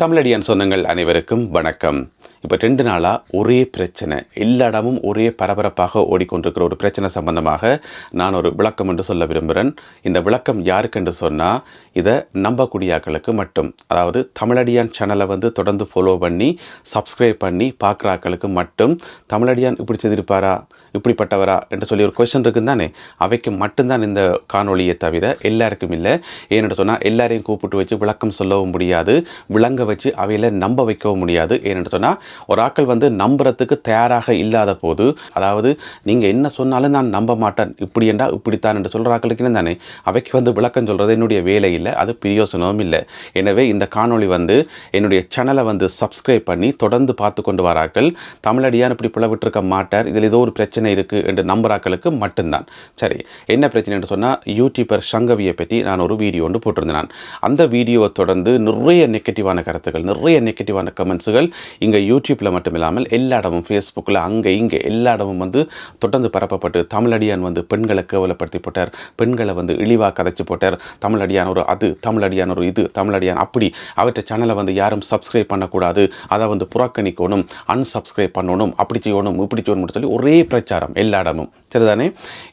தமிழடியான் சொந்தங்கள் அனைவருக்கும் வணக்கம். இப்போ ரெண்டு நாளாக ஒரே பிரச்சனை. எல்லா இடமும் ஒரே பரபரப்பாக ஓடிக்கொண்டிருக்கிற ஒரு பிரச்சனை சம்பந்தமாக நான் ஒரு விளக்கம் என்று சொல்ல விரும்புகிறேன் இந்த விளக்கம் யாருக்கென்று சொன்னால் இதை நம்பக்கூடிய ஆட்களுக்கு மட்டும். அதாவது தமிழடியான் சேனலை வந்து தொடர்ந்து ஃபாலோ பண்ணி சப்ஸ்கிரைப் பண்ணி பார்க்குற ஆக்களுக்கு மட்டும். தமிழடியான் இப்படி செய்திருப்பாரா? இப்படிப்பட்டவரா என்று சொல்லி ஒரு கொஷின் இருக்குன்னு தானே? அவைக்கு மட்டும்தான் இந்த காணொளியை தவிர எல்லாருக்கும் இல்லை. ஏன்னு சொன்னால் எல்லாரையும் கூப்பிட்டு வச்சு விளக்கம் சொல்லவும் முடியாது விளங்க வச்சு அவையில் நம்ப வைக்கவும் முடியாது. ஏன்னு சொன்னால் ஒரு ஆட்கள் வந்து நம்புறதுக்கு தயாராக இல்லாத போது அதாவது நீங்கள் என்ன சொன்னாலும் நான் நம்ப மாட்டேன் இப்படி என்றா இப்படித்தான் என்று சொல்கிற ஆட்களுக்கு தானே? அவைக்கு வந்து விளக்கம் சொல்கிறது என்னுடைய வேலை இல்லை அது பிரியோசனமும் இல்லை. எனவே இந்த காணொளி வந்து என்னுடைய சேனலை வந்து சப்ஸ்கிரைப் பண்ணி தொடர்ந்து பார்த்து கொண்டு வராக்கள். தமிழடியான் இப்படி பிளவிட்டிருக்க மாட்டார். இதில் ஏதோ ஒரு பிரச்சனை பிரச்சனை இருக்குது என்று நம்புறாக்களுக்கு மட்டும்தான். சரி என்ன பிரச்சனைன்னு சொன்னால் யூடியூபர் சங்கவியை பற்றி நான் ஒரு வீடியோ ஒன்று போட்டிருந்தேன். நான். அந்த வீடியோவை தொடர்ந்து நிறைய நெகட்டிவான கருத்துக்கள் நிறைய நெகட்டிவான கமெண்ட்ஸுகள் இங்கே யூடியூப்பில் மட்டும் இல்லாமல் எல்லா இடமும் ஃபேஸ்புக்கில் அங்கே இங்கே எல்லா இடமும் வந்து தொடர்ந்து பரப்பப்பட்டு தமிழடியான் வந்து பெண்களை கேவலப்படுத்தி போட்டார் பெண்களை வந்து இழிவாக கதைச்சு போட்டார். தமிழடியான் ஒரு அது தமிழடியான் ஒரு இது தமிழடியான் அப்படி. அவற்றை சேனலை வந்து யாரும் சப்ஸ்கிரைப் பண்ணக்கூடாது. அதை வந்து புறக்கணிக்கணும் அன்சப்ஸ்கிரைப் பண்ணணும் அப்படி செய்யணும் இப்படி செய்யணும்னு சொல்லி ஒரே பிரச்சனை எல்லா இடமும் சரிதானே?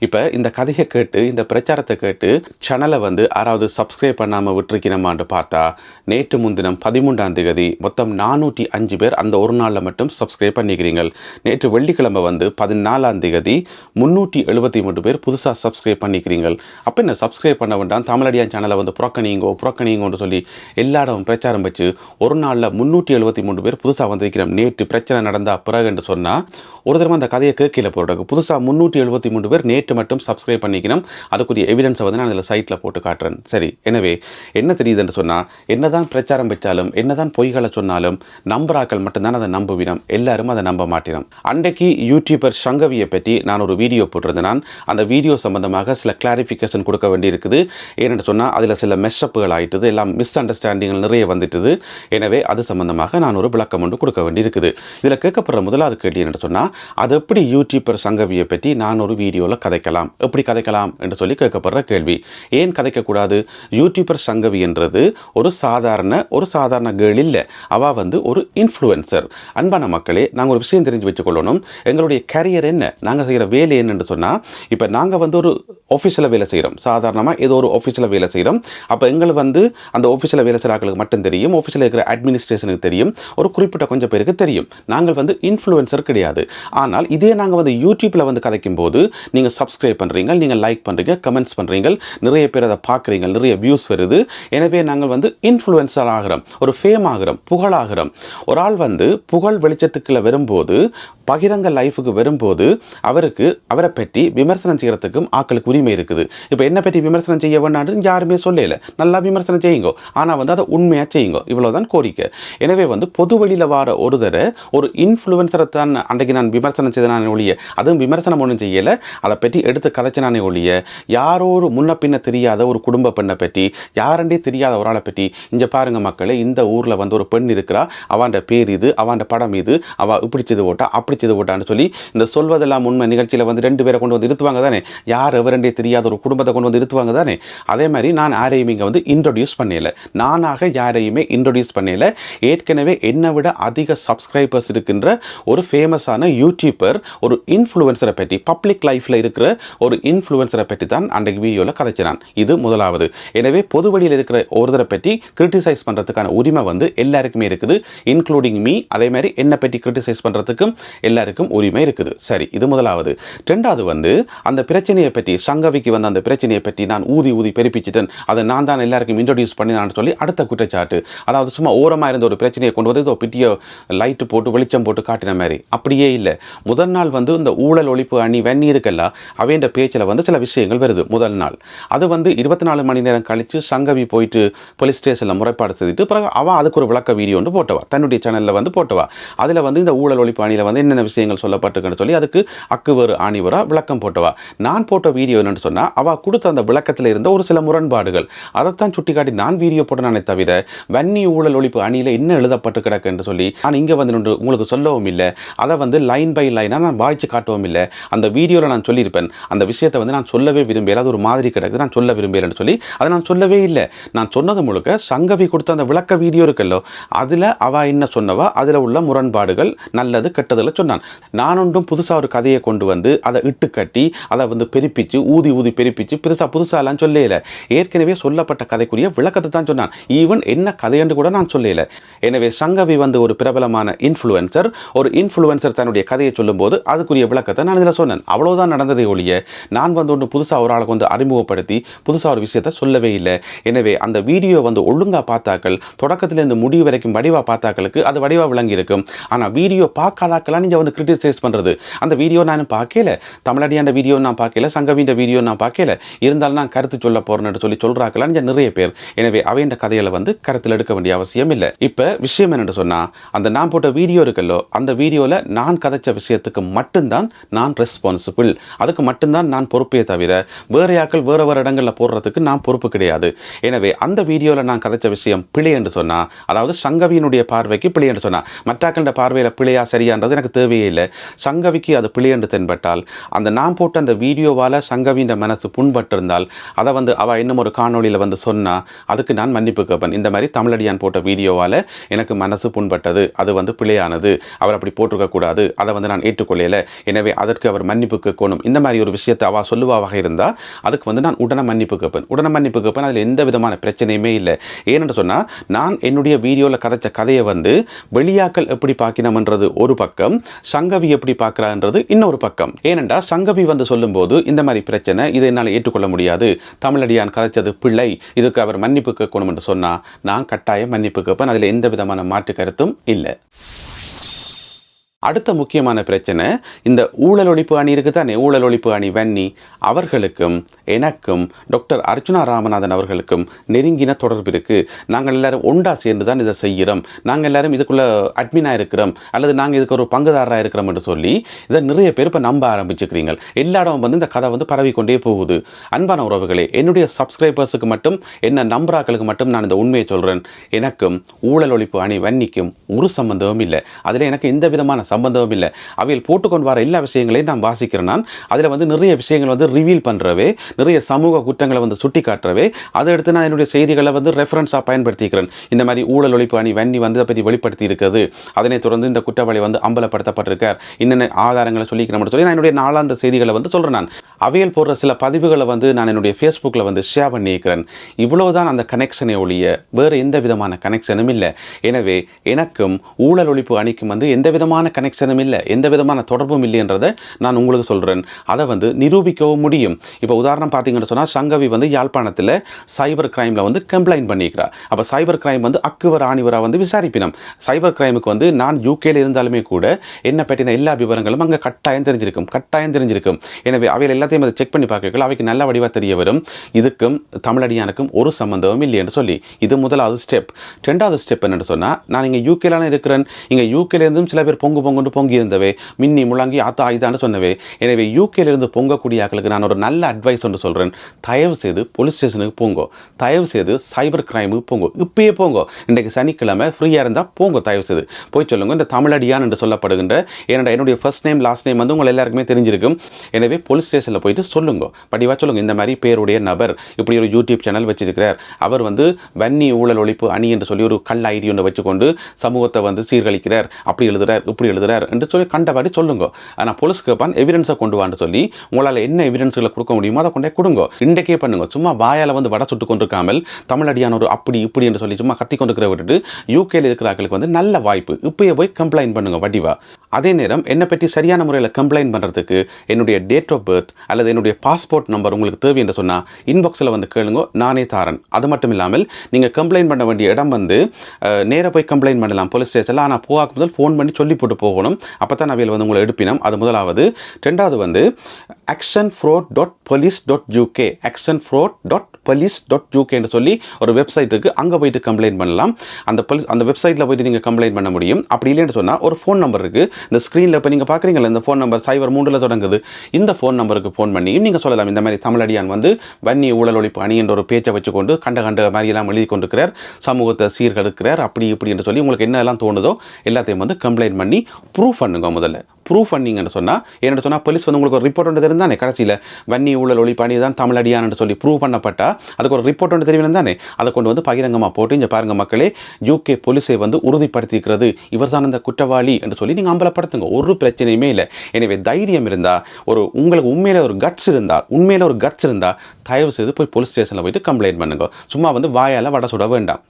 இப்போ இந்த கதையை கேட்டு இந்த பிரச்சாரத்தை கேட்டு சேனலை வந்து யாராவது சப்ஸ்கிரைப் பண்ணாமல் விட்டுருக்கணுமான்னு பார்த்தா நேற்று முன்தினம் பதிமூன்றாம் தேதி மொத்தம் நானூற்றி அஞ்சு பேர் அந்த ஒரு நாளில் மட்டும் சப்ஸ்கிரைப் பண்ணிக்கிறீங்க நேற்று வெள்ளிக்கிழமை வந்து பதினாலாம் தேதி முந்நூற்றி எழுபத்தி மூணு பேர் புதுசாக சப்ஸ்கிரைப் பண்ணிக்கிறீங்க அப்போ என்ன சப்ஸ்கிரைப் பண்ண வேண்டாம் தமிழடியான் சேனலை வந்து புறக்கணிங்கோ புறக்கணிங்கோன்னு சொல்லி எல்லா இடமும் பிரச்சாரம் வச்சு ஒரு நாளில் முந்நூற்றி எழுபத்தி மூணு பேர் புதுசாக வந்திருக்கிறோம். நேற்று பிரச்சனை நடந்தா பிறகு என்று சொன்னால் ஒரு தடவை அந்த கதையை கேட்கல போடுறாங்க புதுசாக முந்நூற்றி எழுபத்தி மூணு பேர் நேற்று மட்டும் சப்ஸ்கிரைப் பண்ணிக்கணும். அதுக்குரிய எவிடன்ஸை வந்து நான் அதில் சைட்டில் போட்டு காட்டுறேன். சரி எனவே என்ன தெரியுதுன்னு சொன்னால் என்னதான் பிரச்சாரம் வச்சாலும் என்னதான் பொய்களை சொன்னாலும் நம்புறாக்கள் மட்டும்தான் அதை நம்புவினம். எல்லாரும் அதை நம்ப மாட்டினோம். அன்றைக்கு யூடியூபர் சங்கவியை பற்றி நான் ஒரு வீடியோ போட்டிருந்தேன். நான் அந்த வீடியோ சம்பந்தமாக சில கிளாரிஃபிகேஷன் கொடுக்க வேண்டியிருக்குது. ஏன்னு சொன்னால் அதில் சில மெஸ்அப்புகள் ஆகிட்டது எல்லாம் மிஸ் அண்டர்ஸ்டாண்டிங்கள் நிறைய வந்துட்டுது. எனவே அது சம்பந்தமாக நான் ஒரு விளக்கம் ஒன்று கொடுக்க வேண்டியிருக்குது. இதில் கேட்கப்படுற முதலாவது கேள்வி என்ன சொன்னால் அது எப்படி யூடியூபர் சங்கவியை பற்றி நான் ஒரு வீடியோவில் கதைக்கலாம். எப்படி கதைக்கலாம் என்று சொல்லி கேட்கப்படுற கேள்வி. ஏன் கதைக்கக்கூடாது? யூடியூபர் சங்கவி என்றது ஒரு சாதாரண ஒரு சாதாரண கேர்ள் இல்லை. அவள் வந்து ஒரு இன்ஃப்ளூயன்சர் அன்பான மக்களே நாங்கள் ஒரு விஷயம் தெரிஞ்சு வச்சுக்கொள்ளணும். எங்களுடைய கரியர் என்ன? நாங்கள் செய்கிற வேலை என்னன்னு சொன்னால் இப்போ நாங்கள் வந்து ஒரு ஆஃபீஸில் வேலை செய்கிறோம் சாதாரணமாக ஏதோ ஒரு ஆஃபீஸில் வேலை செய்கிறோம் அப்போ எங்களுக்கு வந்து அந்த ஆஃபீஸில் வேலை செய்கிற மட்டும் தெரியும். ஆஃபீஸில் இருக்கிற அட்மினிஸ்ட்ரேஷனுக்கு தெரியும். ஒரு குறிப்பிட்ட கொஞ்சம் பேருக்கு தெரியும். நாங்கள் வந்து இன்ஃப்ளூயன்சர் கிடையாது. ஆனால் இதே நாங்கள் வந்து யூடியூப்பில் வந்து கதைக்கும் போது நீங்கள் சப்ஸ்கிரைப் பண்ணுறீங்க நீங்கள் லைக் பண்ணுறீங்க கமெண்ட்ஸ் பண்ணுறீங்க நிறைய பேர் அதை பார்க்குறீங்க நிறைய வியூஸ் வருது. எனவே நாங்கள் வந்து இன்ஃப்ளூயன்சர் ஆகிறோம் ஒரு ஃபேம் ஆகிறோம் புகழாகிறோம் ஒரு ஆள் வந்து புகழ் வெளிச்சத்துக்குள்ளே வரும்போது பகிரங்க லைஃபுக்கு வரும்போது அவருக்கு அவரை பற்றி விமர்சனம் செய்கிறதுக்கும் ஆக்களுக்கு உரிமை இருக்குது. இப்போ என்ன பற்றி விமர்சனம் செய்ய வேண்டாம்னு யாருமே சொல்லல. நல்லா விமர்சனம் செய்யுங்க. ஆனால் வந்து அதை உண்மையாக செய்யுங்க. இவ்வளோதான் கோரிக்கை. எனவே வந்து பொது வழியில் வர ஒரு தர ஒரு இன்ஃப்ளூயன்சரை தான் அன்றைக்கு நான் விமர்சனம் செய்தேன் ஒழிய. அதுவும் விமர்சனம் ஒன்றும் செய்ய செய்யலை. அதை பற்றி எடுத்து கதைச்சினானே ஒழிய யாரோ ஒரு முன்ன பின்ன தெரியாத ஒரு குடும்ப பெண்ணை பற்றி யாரண்டே தெரியாத ஒரு ஆளை பற்றி இங்கே பாருங்கள் மக்களே இந்த ஊரில் வந்து ஒரு பெண் இருக்கிறா அவாண்ட பேர் இது அவாண்ட படம் இது அவ இப்படி செய்து ஓட்டா அப்படி செய்து போட்டான்னு சொல்லி இந்த சொல்வதெல்லாம் உண்மை நிகழ்ச்சியில் வந்து ரெண்டு பேரை கொண்டு வந்து இருத்துவாங்க தானே? யார் எவரண்டே தெரியாத ஒரு குடும்பத்தை கொண்டு வந்து இருத்துவாங்க தானே? அதே மாதிரி நான் யாரையும் இங்கே வந்து இன்ட்ரொடியூஸ் பண்ணல. நானாக யாரையுமே இன்ட்ரொடியூஸ் பண்ணல. ஏற்கனவே என்னை விட அதிக சப்ஸ்கிரைபர்ஸ் இருக்கின்ற ஒரு ஃபேமஸான யூடியூபர் ஒரு இன்ஃப்ளூயன்சரை பற்றி பப்ளிக் பப்ளிக் லைஃப்பில் இருக்கிற ஒரு இன்ஃப்ளூயன்சரை பற்றி தான் அன்றைக்கு வீடியோவில் கதைச்சினான். இது முதலாவது. எனவே பொது வழியில் இருக்கிற ஒருத்தரை பற்றி கிரிட்டிசைஸ் பண்ணுறதுக்கான உரிமை வந்து எல்லாருக்குமே இருக்குது. இன்க்ளூடிங் மீ அதே மாதிரி என்னை பற்றி கிரிட்டிசைஸ் பண்ணுறதுக்கும் எல்லாருக்கும் உரிமை இருக்குது. சரி இது முதலாவது. ரெண்டாவது வந்து அந்த பிரச்சனையை பற்றி சங்கவிக்கு வந்த அந்த பிரச்சனையை பற்றி நான் ஊதி ஊதி பெருப்பிச்சிட்டேன். அதை நான் தான் எல்லாருக்கும் இன்ட்ரடியூஸ் பண்ணினான்னு சொல்லி அடுத்த குற்றச்சாட்டு. அதாவது சும்மா ஓரமாக இருந்த ஒரு பிரச்சனையை கொண்டு வந்து ஏதோ பிட்டியோ லைட்டு போட்டு வெளிச்சம் போட்டு காட்டின மாதிரி. அப்படியே இல்லை. முதல் நாள் வந்து இந்த ஊழல் ஒழிப்பு அணி தண்ணீருக்கெல்லாம் இருக்கல்ல பேச்சில் வந்து சில விஷயங்கள் வருது முதல் நாள். அது வந்து இருபத்தி நாலு மணி நேரம் கழித்து சங்கவி போயிட்டு போலீஸ் ஸ்டேஷனில் முறைப்பாடு செய்துட்டு பிறகு அவள் அதுக்கு ஒரு விளக்க வீடியோ ஒன்று போட்டவா. தன்னுடைய சேனலில் வந்து போட்டவா. அதில் வந்து இந்த ஊழல் ஒழிப்பு அணியில் வந்து என்னென்ன விஷயங்கள் சொல்லப்பட்டிருக்குன்னு சொல்லி அதுக்கு அக்குவர் ஆணிவரா விளக்கம் போட்டவா. நான் போட்ட வீடியோ என்னென்னு சொன்னால் அவள் கொடுத்த அந்த விளக்கத்தில் இருந்த ஒரு சில முரண்பாடுகள். அதைத்தான் சுட்டிக்காட்டி நான் வீடியோ போட்டனானே தவிர வன்னி ஊழல் ஒழிப்பு அணியில் என்ன எழுதப்பட்டு கிடக்கு என்று சொல்லி நான் இங்கே வந்து நின்று உங்களுக்கு சொல்லவும் இல்லை அதை வந்து லைன் பை லைனாக நான் வாய்ச்சி காட்டவும் இல்லை அந்த வீடியோ வீடியோவில் நான் சொல்லியிருப்பேன். அந்த விஷயத்தை வந்து நான் சொல்லவே விரும்பலை. அது ஒரு மாதிரி கிடக்குது நான் சொல்ல விரும்பலைன்னு சொல்லி அதை நான் சொல்லவே இல்லை. நான் சொன்னது முழுக்க சங்கவி கொடுத்த அந்த விளக்க வீடியோ இருக்குல்லோ அதில் அவ என்ன சொன்னவா? அதில் உள்ள முரண்பாடுகள் நல்லது கெட்டதில் சொன்னான். நான் ஒன்றும் புதுசாக ஒரு கதையை கொண்டு வந்து அதை இட்டு கட்டி அதை வந்து பெருப்பிச்சு ஊதி ஊதி பெருப்பிச்சு பெருசாக புதுசாலாம் சொல்லல. ஏற்கனவே சொல்லப்பட்ட கதைக்குரிய விளக்கத்தை தான் சொன்னான். ஈவன் என்ன கதையென்று கூட நான் சொல்லல. எனவே சங்கவி வந்து ஒரு பிரபலமான இன்ஃப்ளூயன்சர் ஒரு இன்ஃப்ளூயன்சர் தன்னுடைய கதையை சொல்லும்போது அதுக்குரிய விளக்கத்தை நான் இதில் சொன்னேன். அவ்வளோதான் நடந்ததே ஒழிய நான் வந்து ஒன்று புதுசாக ஒரு ஆளுக்கு வந்து அறிமுகப்படுத்தி புதுசாக ஒரு விஷயத்த சொல்லவே இல்லை. எனவே அந்த வீடியோ வந்து ஒழுங்காக பார்த்தாக்கள் தொடக்கத்திலேருந்து முடிவு வரைக்கும் வடிவாக பார்த்தாக்களுக்கு அது வடிவாக விளங்கி இருக்கும் ஆனால் வீடியோ பார்க்காதாக்கெல்லாம் நீங்கள் வந்து கிரிட்டிசைஸ் பண்ணுறது அந்த வீடியோ நான் பார்க்கல. தமிழடியாண்ட வீடியோ நான் பார்க்கல. சங்கவின்ற வீடியோ நான் பார்க்கல. இருந்தாலும் நான் கருத்து சொல்ல போகிறேன்னு சொல்லி சொல்கிறாக்கெல்லாம் நீங்கள் நிறைய பேர். எனவே அவையின் கதைகளை வந்து கருத்தில் எடுக்க வேண்டிய அவசியம் இல்லை. இப்போ விஷயம் என்னென்னு சொன்னால் அந்த நான் போட்ட வீடியோ இருக்கல்லோ அந்த வீடியோவில் நான் கதைச்ச விஷயத்துக்கு மட்டும்தான் நான் ரெஸ்பான்சிபிள் அதுக்கு மட்டும்தான் நான் பொறுப்பே தவிர வேறு யாக்கள் வேறு வேறு இடங்களில் போடுறதுக்கு நான் பொறுப்பு கிடையாது. எனவே அந்த வீடியோவில் நான் கதைச்ச விஷயம் பிழை என்று சொன்னா அதாவது சங்கவியினுடைய பார்வைக்கு பிழை என்று சொன்னா மற்றாக்கள பார்வையில் பிழையா சரியான்றது எனக்கு தேவையே இல்லை. சங்கவிக்கு அது பிழை என்று தென்பட்டால் அந்த நான் போட்ட அந்த வீடியோவால் சங்கவியின் மனசு புண்பட்டிருந்தால் அதை வந்து அவள் இன்னும் ஒரு காணொளியில் வந்து சொன்னா அதுக்கு நான் மன்னிப்பு கேட்பேன். இந்த மாதிரி தமிழடியான் போட்ட வீடியோவால் எனக்கு மனசு புண்பட்டது. அது வந்து பிழையானது. அவர் அப்படி போட்டிருக்கக்கூடாது. அதை வந்து நான் ஏற்றுக்கொள்ளலை. எனவே அதற்கு அவர் மன்னிப்பு கேட்கணும் இந்த மாதிரி ஒரு விஷயத்தை அவள் சொல்லுவாவாக இருந்தால் அதுக்கு வந்து நான் உடனே மன்னிப்பு கேட்பேன் உடனே மன்னிப்பு கேட்பேன் அதில் எந்த விதமான பிரச்சனையுமே இல்லை. ஏனென்று சொன்னால் நான் என்னுடைய வீடியோவில் கதைச்ச கதையை வந்து வெளியாக்கள் எப்படி பார்க்கணும்ன்றது ஒரு பக்கம் சங்கவி எப்படி பார்க்குறான்றது இன்னொரு பக்கம். ஏனென்றா சங்கவி வந்து சொல்லும்போது இந்த மாதிரி பிரச்சனை இதை என்னால் ஏற்றுக்கொள்ள முடியாது. தமிழடியான் கதைச்சது பிள்ளை இதுக்கு அவர் மன்னிப்பு கேட்கணும் என்று சொன்னால் நான் கட்டாயம் மன்னிப்பு கேட்பேன் அதில் எந்த விதமான மாற்று கருத்தும் இல்லை. அடுத்த முக்கியமான பிரச்சனை இந்த ஊழல் ஒழிப்பு அணி இருக்குது தானே? ஊழல் ஒழிப்பு அணி வன்னி அவர்களுக்கும் எனக்கும் டாக்டர் அர்ச்சுனா ராமநாதன் அவர்களுக்கும் நெருங்கின தொடர்பு இருக்குது நாங்கள் எல்லாரும் ஒண்டா சேர்ந்து தான் இதை செய்கிறோம். நாங்கள் எல்லாரும் இதுக்குள்ளே அட்மினாக இருக்கிறோம். அல்லது நாங்கள் இதுக்கு ஒரு பங்குதாரராக இருக்கிறோம் என்று சொல்லி இதை நிறைய பேர் இப்போ நம்ப ஆரம்பிச்சுக்கிறீங்க எல்லா வந்து இந்த கதை வந்து பரவிக்கொண்டே போகுது. அன்பான உறவுகளே என்னுடைய சப்ஸ்கிரைபர்ஸுக்கு மட்டும் என்ன நம்புறாக்களுக்கு மட்டும் நான் இந்த உண்மையை சொல்கிறேன் எனக்கும் ஊழல் ஒழிப்பு அணி வன்னிக்கும் ஒரு சம்பந்தமும் இல்லை. அதில் எனக்கு எந்த விதமான சம்பந்தமும் இல்லை. அவையில் போட்டுக்கொண்டு வர எல்லா விஷயங்களையும் நான் வாசிக்கிறேன் நான். அதில் வந்து நிறைய விஷயங்கள் வந்து ரிவீல் பண்ணுறவே நிறைய சமூக குற்றங்களை வந்து சுட்டி காட்டுறவே அதை எடுத்து நான் என்னுடைய செய்திகளை வந்து ரெஃபரன்ஸாக பயன்படுத்திக்கிறேன். இந்த மாதிரி ஊழல் ஒழிப்பு அணி வன்னி வந்து அதை பற்றி வெளிப்படுத்தி இருக்குது அதனைத் தொடர்ந்து இந்த குற்றவாளி வந்து அம்பலப்படுத்தப்பட்டிருக்கார். இன்னென்ன ஆதாரங்களை சொல்லிக்கிறோம் சொல்லி நான் என்னுடைய நாளாந்த செய்திகளை வந்து சொல்கிறேன் நான். அவையில் போடுற சில பதிவுகளை வந்து நான் என்னுடைய ஃபேஸ்புக்கில் வந்து ஷேர் பண்ணியிருக்கிறேன். இவ்வளோதான் அந்த கனெக்ஷனை ஒழிய வேறு எந்த விதமான கனெக்ஷனும் இல்லை. எனவே எனக்கும் ஊழல் ஒழிப்பு அணிக்கும் வந்து எந்த விதமான கனெக்ஷனும் இல்லை. எந்த விதமான தொடர்பும் இல்லைன்றதை நான் உங்களுக்கு சொல்கிறேன் அதை வந்து நிரூபிக்கவும் முடியும். இப்போ உதாரணம் பார்த்தீங்கன்னு சொன்னால் சங்கவி வந்து யாழ்ப்பாணத்தில் சைபர் கிரைமில் வந்து கம்ப்ளைண்ட் பண்ணியிருக்கிறார் அப்போ சைபர் கிரைம் வந்து அக்குவர் ஆணிவராக வந்து விசாரிப்பினம். சைபர் கிரைமுக்கு வந்து நான் யூகேல இருந்தாலுமே கூட என்ன பற்றின எல்லா விவரங்களும் அங்கே கட்டாயம் தெரிஞ்சிருக்கும். கட்டாயம் தெரிஞ்சிருக்கும். எனவே அவையில் எல்லாத்தையும் அதை செக் பண்ணி பார்க்கல அவைக்கு நல்ல வடிவாக தெரிய வரும். இதுக்கும் தமிழடியானுக்கும் ஒரு சம்மந்தமும் இல்லை என்று சொல்லி. இது முதலாவது ஸ்டெப் ரெண்டாவது ஸ்டெப் என்னென்னு சொன்னால் நான் இங்கே யூகேலான இருக்கிறேன். இங்கே யூகேலேருந்தும் சில பேர் பொங்கு பொங்குண்டு பொங்கி இருந்தவை மின்னி முழங்கி ஆத்தா ஆயுதான்னு சொன்னவே. எனவே யூகேலிருந்து பொங்கக்கூடிய ஆக்களுக்கு நான் ஒரு நல்ல அட்வைஸ் ஒன்று சொல்கிறேன் தயவு செய்து போலீஸ் ஸ்டேஷனுக்கு போங்கோ. தயவு செய்து சைபர் கிரைமுக்கு போங்கோ. இப்பயே போங்கோ. இன்றைக்கு சனிக்கிழமை ஃப்ரீயாக இருந்தால் போங்க தயவு செய்து போய் சொல்லுங்க. இந்த தமிழடியான் என்று சொல்லப்படுகின்ற ஏன்னா என்னுடைய ஃபர்ஸ்ட் நேம் லாஸ்ட் நேம் வந்து உங்கள் எல்லாருக்குமே தெரிஞ்சிருக்கும். எனவே போலீஸ் ஸ்டேஷனில் போயிட்டு சொல்லுங்க. படிவாக சொல்லுங்க. இந்த மாதிரி பேருடைய நபர் இப்படி ஒரு யூடியூப் சேனல் வச்சிருக்கிறார். அவர் வந்து வன்னி ஊழல் ஒழிப்பு அணி என்று சொல்லி ஒரு கல் ஐடி ஒன்று வச்சுக்கொண்டு சமூகத்தை வந்து சீர்கழிக்கிறார் அப்படி எழுதுறார். இப்படி எழுதுறார் என்று சொல்லி கண்டபடி சொல்லுங்க. ஆனால் போலீஸ் கேட்பான் எவிடன்ஸை கொண்டு வான்னு சொல்லி உங்களால் என்ன எவிடன்ஸ்களை கொடுக்க முடியுமோ அதை கொண்டே கொடுங்க. இன்றைக்கே பண்ணுங்க. சும்மா வாயால் வந்து வட சுட்டு கொண்டிருக்காமல் தமிழடியான ஒரு அப்படி இப்படி என்று சொல்லி சும்மா கத்தி கொண்டிருக்கிற விட்டுட்டு யூகேல இருக்கிறார்களுக்கு வந்து நல்ல வாய்ப்பு. இப்பயே போய் கம்ப்ளைண்ட் பண்ணுங்க வடிவா. அதே நேரம் என்னை பற்றி சரியான முறையில் கம்ப்ளைண்ட் பண்ணுறதுக்கு என்னுடைய டேட் ஆஃப் பர்த் அல்லது என்னுடைய பாஸ்போர்ட் நம்பர் உங்களுக்கு தேவை என்று சொன்னால் இன்பாக்ஸில் வந்து கேளுங்க நானே தாரன் அது மட்டும் இல்லாமல் நீங்கள் கம்ப்ளைண்ட் பண்ண வேண்டிய இடம் வந்து நேராக போய் கம்ப்ளைண்ட் பண்ணலாம். போலீஸ் ஸ்டேஷனில் ஆனால் போகாக்கு முதல் ஃபோன் பண்ணி சொல்லி போட்டு போகணும். அப்போ தான் அவையில் வந்து உங்களை எடுப்பினோம் அது முதலாவது. ரெண்டாவது வந்து action fraud dot police dot UK action fraud dot police dot யூகேன்னு சொல்லி ஒரு வெப்சைட் இருக்குது அங்கே போயிட்டு கம்ப்ளைண்ட் பண்ணலாம். அந்த போலீஸ் அந்த வெப்சைட்டில் போயிட்டு நீங்கள் கம்ப்ளைண்ட் பண்ண முடியும். அப்படி இல்லைன்னு சொன்னால் ஒரு ஃபோன் நம்பர் இருக்குது இந்த ஸ்க்ரீனில் இப்போ நீங்கள் பார்க்குறீங்களா இந்த ஃபோன் நம்பர் சைபர் மூன்றில் தொடங்குது. இந்த ஃபோன் நம்பருக்கு ஃபோன் பண்ணி நீங்கள் சொல்லலாம் இந்த மாதிரி தமிழடியான் வந்து வன்னி ஊழல் ஒழிப்பு அணி என்ற ஒரு பேச்சை வச்சுக்கொண்டு கண்ட கண்ட மாதிரி எல்லாம் எழுதி கொண்டிருக்கிறார் சமூகத்தை சீர்கெடுக்கிறார் அப்படி இப்படி என்று சொல்லி உங்களுக்கு என்னெல்லாம் தோணுதோ எல்லாத்தையும் வந்து கம்ப்ளைண்ட் பண்ணி ப்ரூஃப் பண்ணுங்க முதல்ல. ப்ரூஃப் பண்ணீங்கன்னு சொன்னால் என்னென்னு சொன்னால் போலீஸ் வந்து உங்களுக்கு ஒரு ரிப்போர்ட் ஒன்று தெரிந்தானே கடைசியில் வன்னி ஊழல் ஒழிப்பாணி தான் தமிழடியான்னு சொல்லி ப்ரூவ் பண்ணப்பட்டா அதுக்கு ஒரு ரிப்போர்ட் ஒன்று தெரியும் தானே அதை கொண்டு வந்து பகிரங்கமாக போட்டு இங்கே பாருங்க மக்களே யூகே போலீஸை வந்து உறுதிப்படுத்திக்கிறது இவர் தான் அந்த குற்றவாளி என்று சொல்லி நீங்கள் அம்பலப்படுத்துங்க ஒரு பிரச்சனையுமே இல்லை. எனவே தைரியம் இருந்தால் ஒரு உங்களுக்கு உண்மையில ஒரு கட்ஸ் இருந்தால் உண்மையில ஒரு கட்ஸ் இருந்தால் தயவு செய்து போய் போலீஸ் ஸ்டேஷனில் போயிட்டு கம்ப்ளைண்ட் பண்ணுங்க. சும்மா வந்து வாயால் வடை சுட வேண்டாம்.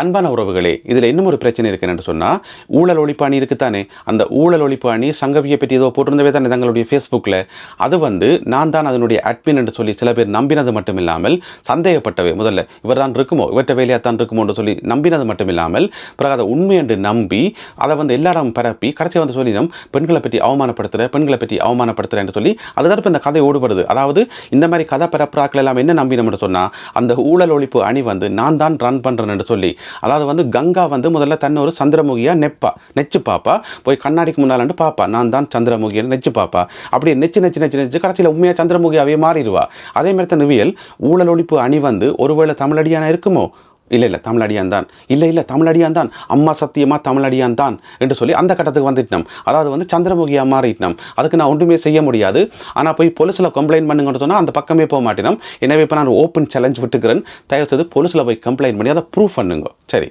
அன்பான உறவுகளே இதில் இன்னும் ஒரு பிரச்சனை இருக்குன்னு சொன்னால் ஊழல் ஒழிப்பு அணி இருக்குத்தானே? அந்த ஊழல் ஒழிப்பு அணி சங்கவியை பற்றி ஏதோ போட்டிருந்தவே தானே தங்களுடைய ஃபேஸ்புக்கில் அது வந்து நான் தான் அதனுடைய அட்மின் என்று சொல்லி சில பேர் நம்பினது மட்டும் இல்லாமல் சந்தேகப்பட்டவை. முதல்ல இவர் தான் இருக்குமோ? இவற்ற வேலையாக தான் இருக்குமோ என்று சொல்லி நம்பினது மட்டும் இல்லாமல் பிறகு அதை உண்மை என்று நம்பி அதை வந்து எல்லா பரப்பி கடைசி வந்து சொல்லினோம் பெண்களை பற்றி அவமானப்படுத்துகிற பெண்களை பற்றி அவமானப்படுத்துகிற என்று சொல்லி அதுதான் இப்போ இந்த கதை ஓடுபடுது. அதாவது இந்த மாதிரி கதை பரப்புறாக்கள் எல்லாம் என்ன நம்பினோம்னு சொன்னால் அந்த ஊழல் ஒழிப்பு அணி வந்து நான் தான் ரன் பண்ணுறேன் என்று சொல்லி அதாவது வந்து கங்கா வந்து முதல்ல தன்னை ஒரு சந்திரமுகியா நெப்பா நெச்சு பாப்பா. போய் கண்ணாடிக்கு முன்னால் பாப்பா. நான் தான் சந்திரமுகின்னு நெச்சு பாப்பா. அப்படி நெச்சு நெச்சு நெச்சு நெச்சு கடைசியில் உண்மையாக சந்திரமுகியாவே மாறிடுவா. அதே மாதிரி தான் நிவியல் ஊழல் ஒழிப்பு அணி வந்து ஒருவேளை தமிழடியான இருக்குமோ? இல்லை இல்லை தமிழடியான் தான் இல்லை இல்லை தமிழடியான் தான் அம்மா சத்தியமாக தமிழடியான் தான் என்று சொல்லி அந்த கட்டத்துக்கு வந்துட்டோம். அதாவது வந்து சந்திரமுகியாக மாறிட்டோம் அதுக்கு நான் ஒன்றுமே செய்ய முடியாது. ஆனால் போய் போலீஸில் கம்ப்ளைண்ட் பண்ணுங்கன்னு சொன்னால் அந்த பக்கமே போக மாட்டேனோம். எனவே இப்போ நான் ஓப்பன் சேலஞ்ச் விட்டுக்கிறேன். தயவு செய்து போலீஸில் போய் கம்ப்ளைண்ட் பண்ணி அதை ப்ரூவ் பண்ணுங்க. சரி.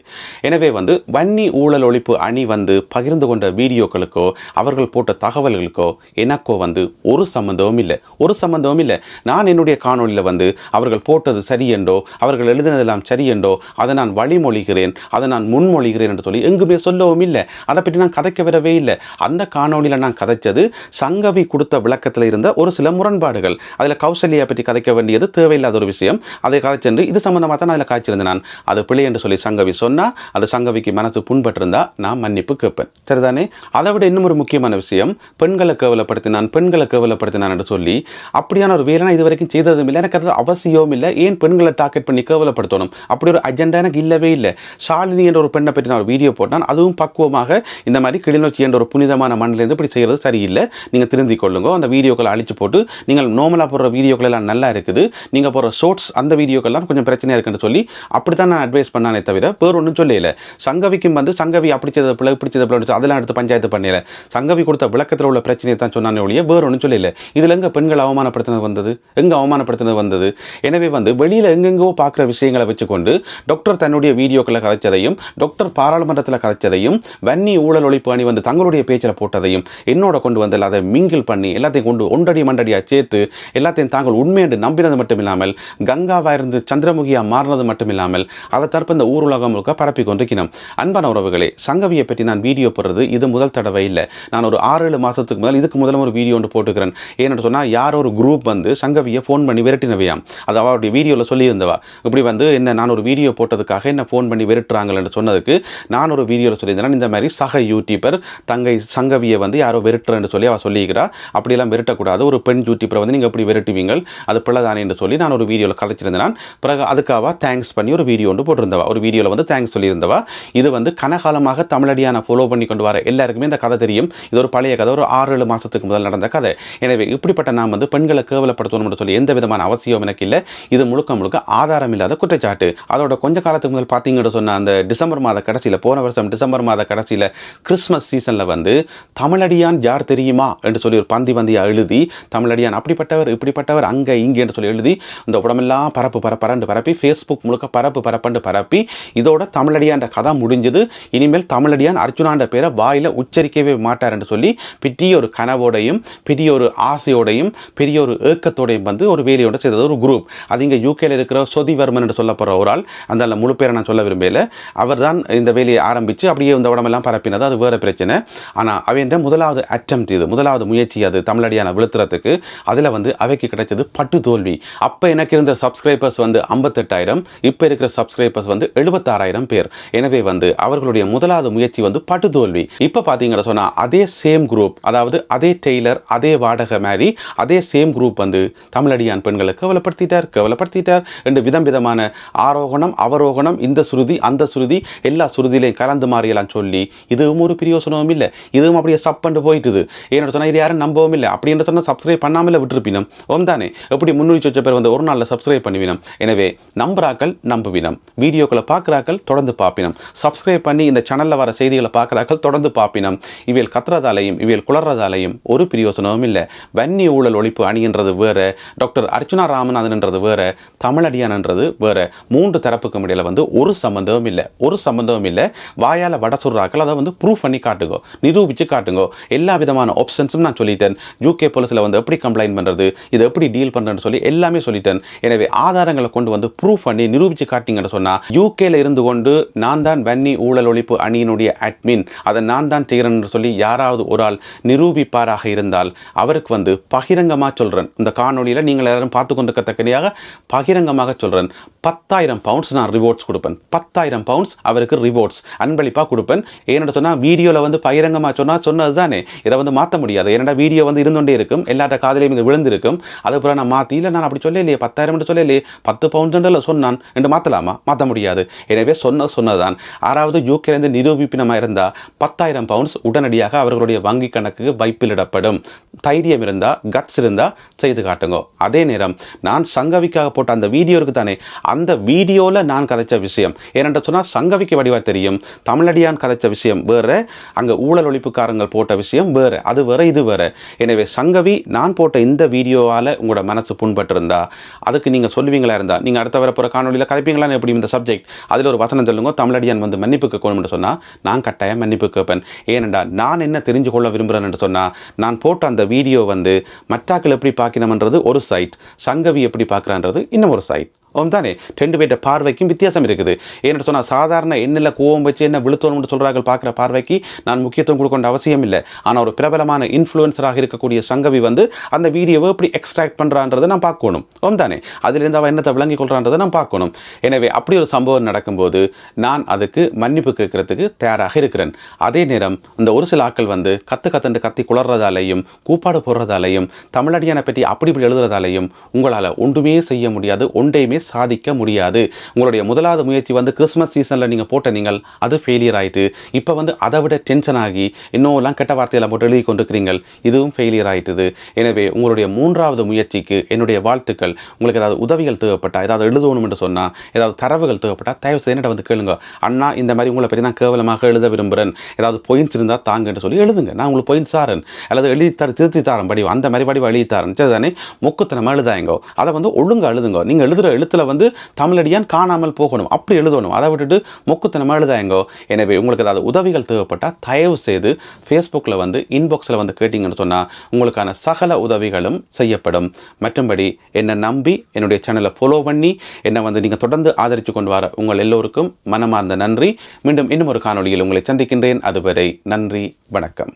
எனவே வந்து வன்னி ஊழல் ஒழிப்பு அணி வந்து பகிர்ந்து கொண்ட வீடியோக்களுக்கோ அவர்கள் போட்ட தகவல்களுக்கோ எனக்கோ வந்து ஒரு சம்மந்தமும் இல்லை. ஒரு சம்மந்தமும் இல்லை. நான் என்னுடைய காணொளியில் வந்து அவர்கள் போட்டது சரி என்றோ அவர்கள் எழுதினதெல்லாம் சரி என்றோ அதை நான் வழிமொழிகிறேன் அதை நான் முன்மொழிகிறேன் என்று சொல்லி எங்குமே சொல்லவும் இல்லை. அதை பற்றி நான் கதைக்க விடவே இல்லை. அந்த காணொளியில் நான் கதைச்சது சங்கவி கொடுத்த விளக்கத்தில் இருந்த ஒரு சில முரண்பாடுகள். அதில் கௌசல்யா பற்றி கதைக்க வேண்டியது தேவையில்லாத ஒரு விஷயம். அதை கதைச்சென்று இது சம்மந்தமாக தான் அதில் காய்ச்சிருந்தேன் நான். அது பிழை என்று சொல்லி சங்கவி சொன்னால் அது சங்கவிக்கு மனசு புண்பட்டிருந்தா நான் மன்னிப்பு கேட்பேன். சரிதானே? அதை விட இன்னும் ஒரு முக்கியமான விஷயம் பெண்களை கேவலப்படுத்தினான் பெண்களை கேவலப்படுத்தினான் என்று சொல்லி அப்படியான ஒரு வேலை இது வரைக்கும் செய்ததும் இல்லை. எனக்கு அது அவசியமும் இல்லை. ஏன் பெண்களை டார்கெட் பண்ணி கேவலப்படுத்தணும்? அப்படி ஒரு அஜெண்டா எனக்கு இல்லவே இல்லை. ஷாலினி என்ற ஒரு பெண்ணை பற்றி நான் ஒரு வீடியோ போட்டான். அதுவும் பக்குவமாக இந்த மாதிரி கிளிநொச்சி என்ற ஒரு புனிதமான மண்ணிலேருந்து இப்படி செய்கிறது சரியில்லை. நீங்கள் திருந்திக் கொள்ளுங்க. அந்த வீடியோக்களை அழிச்சு போட்டு நீங்கள் நோமலாக போடுற வீடியோக்கள் எல்லாம் நல்லா இருக்குது. நீங்கள் போடுற ஷோர்ட்ஸ் அந்த வீடியோக்கெல்லாம் கொஞ்சம் பிரச்சனையாக இருக்குன்னு சொல்லி அப்படி தான் நான் அட்வைஸ் பண்ணானே தவிர வேறு ஒன்றும் சொல்லல. சங்கவிக்கும் வந்து சங்கவி அப்படி செய்த பிள்ளை இப்படி செய்த பிள்ளை அதெல்லாம் எடுத்து பஞ்சாயத்து பண்ணல. சங்கவி கொடுத்த விளக்கத்தில் உள்ள பிரச்சனையை தான் சொன்னானே ஒழிய வேறு ஒன்றும் சொல்லல. இதில் எங்கே பெண்கள் அவமானப்படுத்தினது வந்தது? எங்கே அவமானப்படுத்தினது வந்தது? எனவே வந்து வெளியில் எங்கெங்கோ பார்க்குற விஷயங்களை வச்சுக்கொண்டு டாக்டர் தன்னுடைய வீடியோக்களை கதைச்சதையும் டாக்டர் பாராளுமன்றத்தில் கதைச்சதையும் வன்னி ஊழல் ஒழிப்பு அணி வந்து தங்களுடைய பேச்சில் போட்டதையும் என்னோட கொண்டு வந்து அதை மிங்கிள் பண்ணி எல்லாத்தையும் கொண்டு ஒன்றடி மண்டடியாக சேர்த்து எல்லாத்தையும் தாங்கள் உண்மை என்று நம்பினது மட்டும் இல்லாமல் கங்காவாக இருந்து சந்திரமுகியாக மாறினது மட்டும் இல்லாமல் அதை தற்ப இந்த ஊர் உலகம் முழுக்க பரப்பி கொண்டிருக்கணும் அன்பான உறவுகளே சங்கவியை பற்றி நான் வீடியோ போடுறது இது முதல் தடவை இல்லை. நான் ஒரு ஆறு ஏழு மாதத்துக்கு முதல் இதுக்கு முதல்ல ஒரு வீடியோ ஒன்று போட்டுக்கிறேன். ஏன்னு சொன்னால் யார் ஒரு குரூப் வந்து சங்கவியை ஃபோன் பண்ணி விரட்டினவையாம். அது அவருடைய வீடியோவில் சொல்லியிருந்தவா. இப்படி வந்து என்ன நான் ஒரு வீடியோ போட்டதுக்காக என்ன ஃபோன் பண்ணி விரட்டுறாங்கன்னு சொன்னதுக்கு நான் ஒரு வீடியோவில் சொல்லியிருந்தேன். இந்த மாதிரி சக யூடியூபர் தங்கை சங்கவியை வந்து யாரோ விரட்டுறேன்னு சொல்லி அவள் சொல்லியிருக்கிறா. அப்படியெல்லாம் விரட்டக்கூடாது ஒரு பெண் யூடியூப்பரை வந்து நீங்கள் எப்படி விரட்டுவீங்க அது பிள்ளைதானே என்று சொல்லி நான் ஒரு வீடியோவில் கதைச்சிருந்தேன். பிறகு அதுக்காக தேங்க்ஸ் பண்ணி ஒரு வீடியோ ஒன்று போட்டிருந்தவா. ஒரு வீடியோவில் வந்து தேங்க்ஸ் சொல்லியிருந்தவா. இது வந்து கனகாலமாக தமிழடியான ஃபாலோ பண்ணி கொண்டு வர எல்லாருக்குமே இந்த கதை தெரியும். இது ஒரு பழைய கதை. ஒரு ஆறு ஏழு மாதத்துக்கு முதல் நடந்த கதை. எனவே இப்படிப்பட்ட நாம் வந்து பெண்களை கேவலப்படுத்தணும்னு சொல்லி எந்த விதமான அவசியம் எனக்கு இல்லை. இது முழுக்க முழுக்க ஆதாரம் இல்லாத குற்றச்சாட்டு. அதோட கொஞ்ச காலத்துக்கு முதல் பார்த்தீங்கன்னு சொன்ன அந்த டிசம்பர் மாத கடைசியில் போன வருஷம் டிசம்பர் மாத கடைசியில் கிறிஸ்மஸ் சீசனில் வந்து தமிழடியான் யார் தெரியுமா என்று சொல்லி ஒரு பந்தி பந்தியாக எழுதி தமிழடியான் அப்படிப்பட்டவர் இப்படிப்பட்டவர் அங்கே இங்கே என்று சொல்லி எழுதி இந்த உடம்பெல்லாம் பரப்பு பரப்பரண்டு பரப்பி ஃபேஸ்புக் முழுக்க பரப்பு பரப்பண்டு பரப்பி இதோட தமிழடியான்ற கதை முடிஞ்சது. இனிமேல் தமிழடியான் அர்ஜுனான்ற பேரை வாயில் உச்சரிக்கவே மாட்டார் என்று சொல்லி பெரிய ஒரு கனவோடையும் பெரிய ஒரு ஆசையோடையும் பெரிய ஒரு ஏக்கத்தோடையும் வந்து ஒரு வேலையோட செய்தது ஒரு குரூப் அது இங்கே யூகேல இருக்கிற சொதிவர்மன் என்று சொல்லப்படுற ஒரு ஆள். அந்த முழு பேரை நான் சொல்ல விரும்பல. அவர் தான் இந்த வேலையை ஆரம்பித்து அப்படியே இந்த உடம்பெல்லாம் பரப்பினது. அது வேறு பிரச்சனை. ஆனால் அவன்ற முதலாவது அட்டம் இது முதலாவது முயற்சி அது தமிழடியான விழுத்துறதுக்கு. அதில் வந்து அவைக்கு கிடைச்சது பட்டு தோல்வி. அப்போ எனக்கு இருந்த சப்ஸ்கிரைபர்ஸ் வந்து ஐம்பத்தெட்டாயிரம். இப்போ இருக்கிற சப்ஸ்கிரைபர்ஸ் வந்து எழுபத்தாறாயிரம் பேர். எனவே வந்து அவர்களுடைய முதலாவது முயற்சி வந்து பட்டு தோல்வி. இப்போ பார்த்தீங்கன்னா சொன்னால் அதே சேம் குரூப் அதாவது அதே டெய்லர் அதே வாடகை மாதிரி அதே சேம் குரூப் வந்து தமிழடியான் பெண்களை கவலைப்படுத்திட்டார் கவலைப்படுத்திட்டார். என்று விதம் விதமான ஆரோகணம் அவரோகணம் இந்த சுருதி அந்த சுருதி எல்லா சுருதியிலையும் கலந்து மாறியெல்லாம் சொல்லி இதுவும் ஒரு பிரியோசனமும் இல்லை. இதுவும் அப்படியே ஸ்டப் பண்ணிட்டு போயிட்டுது. என்னோட சொன்னால் இது யாரும் நம்பவும் இல்லை. அப்படின்னு சொன்னால் சப்ஸ்கிரைப் பண்ணாமல் விட்டுருப்பினம். ஓம் தானே எப்படி முன்னூற்றி வச்ச பேர் வந்து ஒரு நாளில் சப்ஸ்கிரைப் பண்ணுவினம். எனவே நம்புறாக்கள் நம்புவினம். வீடியோக்களை பார்க்குறாக்கள் தொடர்ந்து பார்ப்பினம். சப்ஸ்கிரைப் பண்ணி இந்த சேனலில் வர செய்திகளை பார்க்குறாக்கள் தொடர்ந்து பார்ப்பினம். இவள் கத்துறதாலையும் இவியல் குளறதாலையும் ஒரு பிரியோசனமும் இல்லை. வன்னி ஊழல் ஒழிப்பு அணிகின்றது வேற. டாக்டர் அர்ச்சுனா ராமநாதன்ன்றது வேறு. தமிழடியான்ன்றது வேறு. மூன்று தரப்புக்கு தரப்புக்கும் இடையில வந்து ஒரு சம்பந்தமும் இல்லை. ஒரு சம்பந்தமும் இல்லை. வாயால் வட சொல்கிறாக்கள் அதை வந்து ப்ரூவ் பண்ணி காட்டுங்க. நிரூபித்து காட்டுங்க. எல்லா விதமான ஆப்ஷன்ஸும் நான் சொல்லிட்டேன். யூகே போலீஸில் வந்து எப்படி கம்ப்ளைண்ட் பண்ணுறது இதை எப்படி டீல் பண்ணுறேன்னு சொல்லி எல்லாமே சொல்லிட்டேன். எனவே ஆதாரங்களை கொண்டு வந்து ப்ரூஃப் பண்ணி நிரூபித்து காட்டிங்கன்னு சொன்னால் யூகேல இருந்து கொண்டு நான் தான் வன்னி ஊழல் ஒழிப்பு அணியினுடைய அட்மின் அதை நான் தான் செய்கிறேன்னு சொல்லி யாராவது ஒரு ஆள் நிரூபிப்பாராக இருந்தால் அவருக்கு வந்து பகிரங்கமாக சொல்கிறேன் இந்த காணொலியில் நீங்கள் எல்லாரும் பார்த்து கொண்டிருக்கத்தக்கடியாக பகிரங்கமாக சொல்கிறேன் பத்தாயிரம் பவுண்ட்ஸ் நான் ரிவார்ட்ஸ் கொடுப்பேன். பத்தாயிரம் பவுண்ட்ஸ் அவருக்கு ரிவார்ட்ஸ் அன்பளிப்பாக கொடுப்பேன். ஏன்னு சொன்னால் வீடியோவில் வந்து பகிரங்கமாக சொன்னால் சொன்னது தானே இதை வந்து மாற்ற முடியாது. ஏன்னா வீடியோ வந்து இருந்துகிட்டே இருக்கும். எல்லாட்ட காதலையும் இது விழுந்திருக்கும். அதுக்கப்புறம் நான் மாற்றி இல்லை நான் அப்படி சொல்லலையே. பத்தாயிரம் என்று சொல்லலையே. பத்து பவுண்ட்ஸுண்டில் சொன்னான். என்று மாற்றலாமா மாற்ற முடியாது. எனவே சொன்ன சொன்னதான் ஆறாவது யூகேலேருந்து நிரூபிப்பினமாக இருந்தால் பத்தாயிரம் பவுண்ட்ஸ் உடனடியாக அவர்களுடைய வங்கி கணக்குக்கு வைப்பிலிடப்படும் தைரியம் இருந்தால் கட்ஸ் இருந்தால் செய்து காட்டுங்க. அதே நேரம் நான் சங்கவிக்காக போட்ட அந்த வீடியோ இருக்கு தானே அந்த வீடியோவில் நான் கதைச்ச விஷயம். ஏனென்று சொன்னால் சங்கவிக்கு வடிவாக தெரியும். தமிழடியான் கதைச்ச விஷயம் வேறு அங்கே ஊழல் ஒழிப்புக்காரங்கள் போட்ட விஷயம் வேறு அது வேறு இது வேறு. எனவே சங்கவி நான் போட்ட இந்த வீடியோவால் உங்களோட மனசு புண்பட்டிருந்தா அதுக்கு நீங்கள் சொல்லுவீங்களா இருந்தால் நீங்கள் அடுத்த வரப்போகிற போகிற காணொலியில் கதைப்பீங்களான்னு எப்படி இந்த சப்ஜெக்ட் அதில் ஒரு வசனம் சொல்லுங்க தமிழடியான் வந்து மன்னிப்பு கேட்கணும்னு சொன்னால் நான் கட்டாயம் மன்னிப்பு கேட்பேன். ஏனென்றா நான் என்ன தெரிஞ்சு கொள்ள விரும்புகிறேன்னு சொன்னால் நான் போட்ட அந்த வீடியோ வந்து மற்றாக்கள் எப்படி பார்க்கணும்ன்றது ஒரு சைட் சங்கவி எப்படி பார்க்குறான்றது இன்னும் ஒரு சைட் ஓம் தானே ரெண்டு பேர்ட்ட பார்வைக்கும் வித்தியாசம் இருக்குது. ஏன்னு சொன்னால் சாதாரண என்னில் கோவம் வச்சு என்ன விழுத்தணும்னு சொல்கிறார்கள் பார்க்குற பார்வைக்கு நான் முக்கியத்துவம் கொடுக்க அவசியம் இல்லை. ஆனால் ஒரு பிரபலமான இன்ஃப்ளூயன்சராக இருக்கக்கூடிய சங்கவி வந்து அந்த வீடியோவை எப்படி எக்ஸ்ட்ராக்ட் பண்ணுறான்றதை நான் பார்க்கணும். ஓம் தானே அதிலிருந்து அவன் என்னத்தை விளங்கி கொள்கிறான்றதை நான் பார்க்கணும். எனவே அப்படி ஒரு சம்பவம் நடக்கும்போது நான் அதுக்கு மன்னிப்பு கேட்கறதுக்கு தயாராக இருக்கிறேன். அதே நேரம் இந்த ஒரு சில ஆட்கள் வந்து கத்து கத்துண்டு கத்தி குளர்றதாலையும் கூப்பாடு போடுறதாலையும் தமிழடியானை பற்றி அப்படி இப்படி எழுதுறதாலையும் உங்களால் ஒன்றுமே செய்ய முடியாது ஒன்றையுமே சாதிக்க முடியாது. உங்களுடைய முதலாவது முயற்சி வந்து கிறிஸ்மஸ் சீசனில் நீங்கள் போட்ட நீங்கள் அது ஃபெயிலியர் ஆயிட்டு இப்போ வந்து அதை விட டென்ஷன் ஆகி இன்னும்லாம் கெட்ட வார்த்தையெல்லாம் போட்டு எழுதி கொண்டிருக்கிறீங்கள் இதுவும் ஃபெயிலியர் ஆயிட்டுது. எனவே உங்களுடைய மூன்றாவது முயற்சிக்கு என்னுடைய வாழ்த்துக்கள். உங்களுக்கு ஏதாவது உதவிகள் தேவைப்பட்டால் ஏதாவது எழுதணும் என்று சொன்னால் ஏதாவது தரவுகள் தேவைப்பட்டால் தயவு செய்து என்னிட்ட வந்து கேளுங்க. அண்ணா இந்த மாதிரி உங்களை பற்றி நான் கேவலமாக எழுத விரும்புகிறேன் ஏதாவது பொயின்ஸ் இருந்தால் தாங்கன்னு சொல்லி எழுதுங்க. நான் உங்களுக்கு பொயின்ஸ் தாரன். அல்லது எழுதி தர திருத்தி தாரன். படிவம் அந்த மாதிரி படிவம் எழுதி தாரன். சரி தானே மொக்குத்தனமாக எழுதாங்க அதை வந்து ஒழுங்காக எழுதுங்க. நீங்கள் எழுதுகிற எழுத்து எழுத்தில் வந்து தமிழடியான் காணாமல் போகணும். அப்படி எழுதணும். அதை விட்டுட்டு மொக்குத்தனமாக எழுதாயங்கோ. எனவே உங்களுக்கு ஏதாவது உதவிகள் தேவைப்பட்டால் தயவு செய்து ஃபேஸ்புக்கில் வந்து இன்பாக்ஸில் வந்து கேட்டிங்கன்னு சொன்னால் உங்களுக்கான சகல உதவிகளும் செய்யப்படும். மற்றும்படி என்னை நம்பி என்னுடைய சேனலை ஃபாலோ பண்ணி என்னை வந்து நீங்கள் தொடர்ந்து ஆதரித்து கொண்டு வர உங்கள் எல்லோருக்கும் மனமார்ந்த நன்றி. மீண்டும் இன்னும் ஒரு காணொளியில் உங்களை சந்திக்கின்றேன். அதுவரை நன்றி வணக்கம்.